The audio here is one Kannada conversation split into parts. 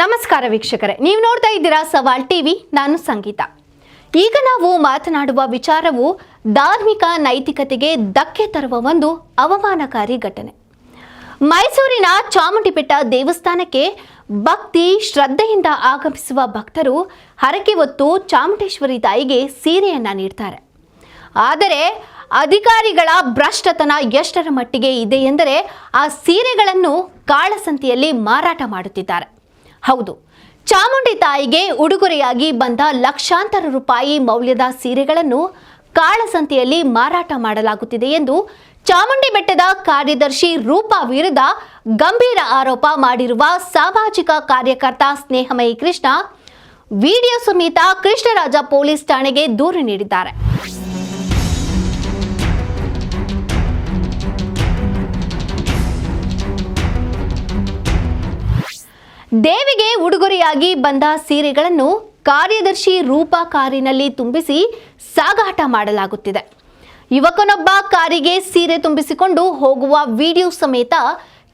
ನಮಸ್ಕಾರ ವೀಕ್ಷಕರೇ, ನೀವು ನೋಡ್ತಾ ಇದ್ದೀರಾ ಸವಾಲ್ ಟಿವಿ, ನಾನು ಸಂಗೀತ. ಈಗ ನಾವು ಮಾತನಾಡುವ ವಿಚಾರವು ಧಾರ್ಮಿಕ ನೈತಿಕತೆಗೆ ಧಕ್ಕೆ ತರುವ ಒಂದು ಅವಮಾನಕಾರಿ ಘಟನೆ. ಮೈಸೂರಿನ ಚಾಮುಂಡಿಬೆಟ್ಟ ದೇವಸ್ಥಾನಕ್ಕೆ ಭಕ್ತಿ ಶ್ರದ್ಧೆಯಿಂದ ಆಗಮಿಸುವ ಭಕ್ತರು ಹರಕೆ ಹೊತ್ತು ಚಾಮುಂಡೇಶ್ವರಿ ತಾಯಿಗೆ ಸೀರೆಯನ್ನ ನೀಡ್ತಾರೆ. ಆದರೆ ಅಧಿಕಾರಿಗಳ ಭ್ರಷ್ಟತನ ಎಷ್ಟರ ಮಟ್ಟಿಗೆ ಇದೆ ಎಂದರೆ ಆ ಸೀರೆಗಳನ್ನು ಕಾಳಸಂತೆಯಲ್ಲಿ ಮಾರಾಟ ಮಾಡುತ್ತಿದ್ದಾರೆ. ಹೌದು. ಚಾಮುಂಡಿ ತಾಯಿಗೆ ಉಡುಗೊರೆಯಾಗಿ ಬಂದ ಲಕ್ಷಾಂತರ ರೂಪಾಯಿ ಮೌಲ್ಯದ ಸೀರೆಗಳನ್ನು ಕಾಳಸಂತೆಯಲ್ಲಿ ಮಾರಾಟ ಮಾಡಲಾಗುತ್ತಿದೆ ಎಂದು ಚಾಮುಂಡಿ ಬೆಟ್ಟದ ಕಾರ್ಯದರ್ಶಿ ರೂಪಾ ವಿರುದ್ಧ ಗಂಭೀರ ಆರೋಪ ಮಾಡಿರುವ ಸಾಮಾಜಿಕ ಕಾರ್ಯಕರ್ತ ಸ್ನೇಹಮಯಿ ಕೃಷ್ಣ, ವಿಡಿಯೋ ಸಮೇತ ಕೃಷ್ಣರಾಜ ಪೊಲೀಸ್ ಠಾಣೆಗೆ ದೂರು ನೀಡಿದ್ದಾರೆ. ದೇವಿಗೆ ಉಡುಗೊರೆಯಾಗಿ ಬಂದ ಸೀರೆಗಳನ್ನು ಕಾರ್ಯದರ್ಶಿ ರೂಪಾ ಕಾರಿನಲ್ಲಿ ತುಂಬಿಸಿ ಸಾಗಾಟ ಮಾಡಲಾಗುತ್ತಿದೆ. ಯುವಕನೊಬ್ಬ ಕಾರಿಗೆ ಸೀರೆ ತುಂಬಿಸಿಕೊಂಡು ಹೋಗುವ ವಿಡಿಯೋ ಸಮೇತ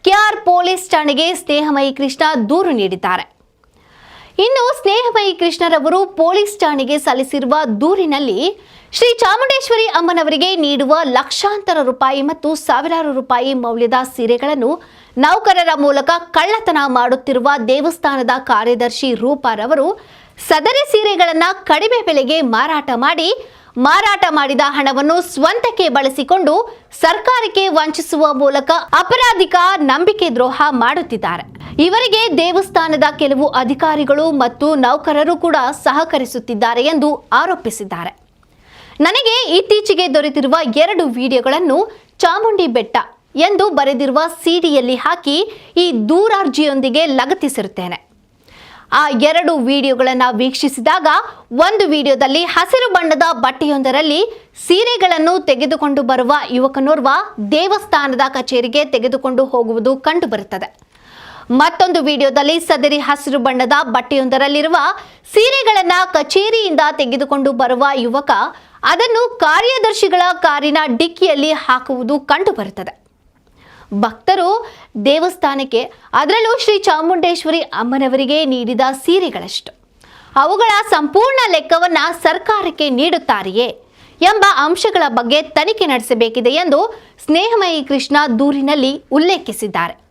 ಕೆಆರ್ ಪೊಲೀಸ್ ಠಾಣೆಗೆ ಸ್ನೇಹಮಯಿ ಕೃಷ್ಣ ದೂರು ನೀಡಿದ್ದಾರೆ. ಇನ್ನು ಸ್ನೇಹಮಯಿ ಕೃಷ್ಣರವರು ಪೊಲೀಸ್ ಠಾಣೆಗೆ ಸಲ್ಲಿಸಿರುವ ದೂರಿನಲ್ಲಿ ಶ್ರೀ ಚಾಮುಂಡೇಶ್ವರಿ ಅಮ್ಮನವರಿಗೆ ನೀಡುವ ಲಕ್ಷಾಂತರ ರೂಪಾಯಿ ಮತ್ತು ಸಾವಿರಾರು ರೂಪಾಯಿ ಮೌಲ್ಯದ ಸೀರೆಗಳನ್ನು ನೌಕರರ ಮೂಲಕ ಕಳ್ಳತನ ಮಾಡುತ್ತಿರುವ ದೇವಸ್ಥಾನದ ಕಾರ್ಯದರ್ಶಿ ರೂಪಾರವರು ಸದರಿ ಸೀರೆಗಳನ್ನ ಕಡಿಮೆ ಬೆಲೆಗೆ ಮಾರಾಟ ಮಾಡಿ, ಮಾರಾಟ ಮಾಡಿದ ಹಣವನ್ನು ಸ್ವಂತಕ್ಕೆ ಬಳಸಿಕೊಂಡು ಸರ್ಕಾರಕ್ಕೆ ವಂಚಿಸುವ ಮೂಲಕ ಅಪರಾಧಿಕ ನಂಬಿಕೆ ದ್ರೋಹ ಮಾಡುತ್ತಿದ್ದಾರೆ. ಇವರಿಗೆ ದೇವಸ್ಥಾನದ ಕೆಲವು ಅಧಿಕಾರಿಗಳು ಮತ್ತು ನೌಕರರು ಕೂಡ ಸಹಕರಿಸುತ್ತಿದ್ದಾರೆ ಎಂದು ಆರೋಪಿಸಿದ್ದಾರೆ. ನನಗೆ ಇತ್ತೀಚೆಗೆ ದೊರೆತಿರುವ ಎರಡು ವಿಡಿಯೋಗಳನ್ನು ಚಾಮುಂಡಿ ಬೆಟ್ಟ ಎಂದು ಬರೆದಿರುವ ಸಿಡಿಯಲ್ಲಿ ಹಾಕಿ ಈ ದೂರಾರ್ಜಿಯೊಂದಿಗೆ ಲಗತ್ತಿಸಿರುತ್ತೇನೆ. ಆ ಎರಡು ವಿಡಿಯೋಗಳನ್ನು ವೀಕ್ಷಿಸಿದಾಗ ಒಂದು ವಿಡಿಯೋದಲ್ಲಿ ಹಸಿರು ಬಣ್ಣದ ಬಟ್ಟೆಯೊಂದರಲ್ಲಿ ಸೀರೆಗಳನ್ನು ತೆಗೆದುಕೊಂಡು ಬರುವ ಯುವಕನೋರ್ವ ದೇವಸ್ಥಾನದ ಕಚೇರಿಗೆ ತೆಗೆದುಕೊಂಡು ಹೋಗುವುದು ಕಂಡುಬರುತ್ತದೆ. ಮತ್ತೊಂದು ವಿಡಿಯೋದಲ್ಲಿ ಸದರಿ ಹಸಿರು ಬಣ್ಣದ ಬಟ್ಟೆಯೊಂದರಲ್ಲಿರುವ ಸೀರೆಗಳನ್ನ ಕಚೇರಿಯಿಂದ ತೆಗೆದುಕೊಂಡು ಬರುವ ಯುವಕ, ಅದನ್ನು ಕಾರ್ಯದರ್ಶಿಗಳ ಕಾರಿನ ಡಿಕ್ಕಿಯಲ್ಲಿ ಹಾಕುವುದು ಕಂಡುಬರುತ್ತದೆ. ಭಕ್ತರು ದೇವಸ್ಥಾನಕ್ಕೆ, ಅದರಲ್ಲೂ ಶ್ರೀ ಚಾಮುಂಡೇಶ್ವರಿ ಅಮ್ಮನವರಿಗೆ ನೀಡಿದ ಸೀರೆಗಳಷ್ಟು. ಅವುಗಳ ಸಂಪೂರ್ಣ ಲೆಕ್ಕವನ್ನ ಸರ್ಕಾರಕ್ಕೆ ನೀಡುತ್ತಾರೆಯೇ ಎಂಬ ಅಂಶಗಳ ಬಗ್ಗೆ ತನಿಖೆ ನಡೆಸಬೇಕಿದೆ ಎಂದು ಸ್ನೇಹಮಯಿ ಕೃಷ್ಣ ದೂರಿನಲ್ಲಿ ಉಲ್ಲೇಖಿಸಿದ್ದಾರೆ.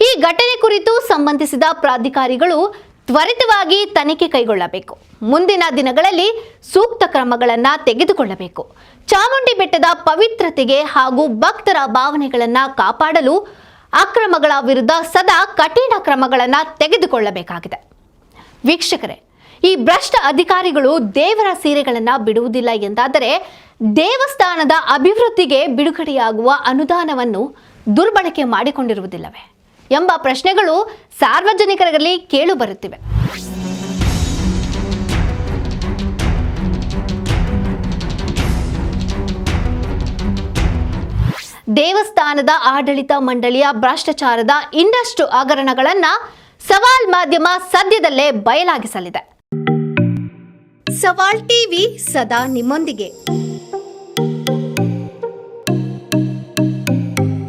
ಈ ಘಟನೆ ಕುರಿತು ಸಂಬಂಧಿಸಿದ ಪ್ರಾಧಿಕಾರಿಗಳು ತ್ವರಿತವಾಗಿ ತನಿಖೆ ಕೈಗೊಳ್ಳಬೇಕು. ಮುಂದಿನ ದಿನಗಳಲ್ಲಿ ಸೂಕ್ತ ಕ್ರಮಗಳನ್ನು ತೆಗೆದುಕೊಳ್ಳಬೇಕು. ಚಾಮುಂಡಿ ಬೆಟ್ಟದ ಪವಿತ್ರತೆಗೆ ಹಾಗೂ ಭಕ್ತರ ಭಾವನೆಗಳನ್ನು ಕಾಪಾಡಲು ಅಕ್ರಮಗಳ ವಿರುದ್ಧ ಸದಾ ಕಠಿಣ ಕ್ರಮಗಳನ್ನು ತೆಗೆದುಕೊಳ್ಳಬೇಕಾಗಿದೆ. ವೀಕ್ಷಕರೇ, ಈ ಭ್ರಷ್ಟ ಅಧಿಕಾರಿಗಳು ದೇವರ ಸೀರೆಗಳನ್ನು ಬಿಡುವುದಿಲ್ಲ ಎಂದಾದರೆ ದೇವಸ್ಥಾನದ ಅಭಿವೃದ್ಧಿಗೆ ಬಿಡುಗಡೆಯಾಗುವ ಅನುದಾನವನ್ನು ದುರ್ಬಳಕೆ ಮಾಡಿಕೊಂಡಿರುವುದಿಲ್ಲವೇ? ಎಂಬ ಪ್ರಶ್ನೆಗಳು ಸಾರ್ವಜನಿಕರಲ್ಲಿ ಕೇಳುಬರುತ್ತಿವೆ ದೇವಸ್ಥಾನದ ಆಡಳಿತ ಮಂಡಳಿಯ ಭ್ರಷ್ಟಾಚಾರದ ಇನ್ನಷ್ಟು ಹಗರಣಗಳನ್ನ ಸವಾಲ್ ಮಾಧ್ಯಮ ಸದ್ಯದಲ್ಲೇ ಬಯಲಾಗಿಸಲಿದೆ. ಸವಾಲ್ ಟಿವಿ ಸದಾ ನಿಮ್ಮೊಂದಿಗೆ.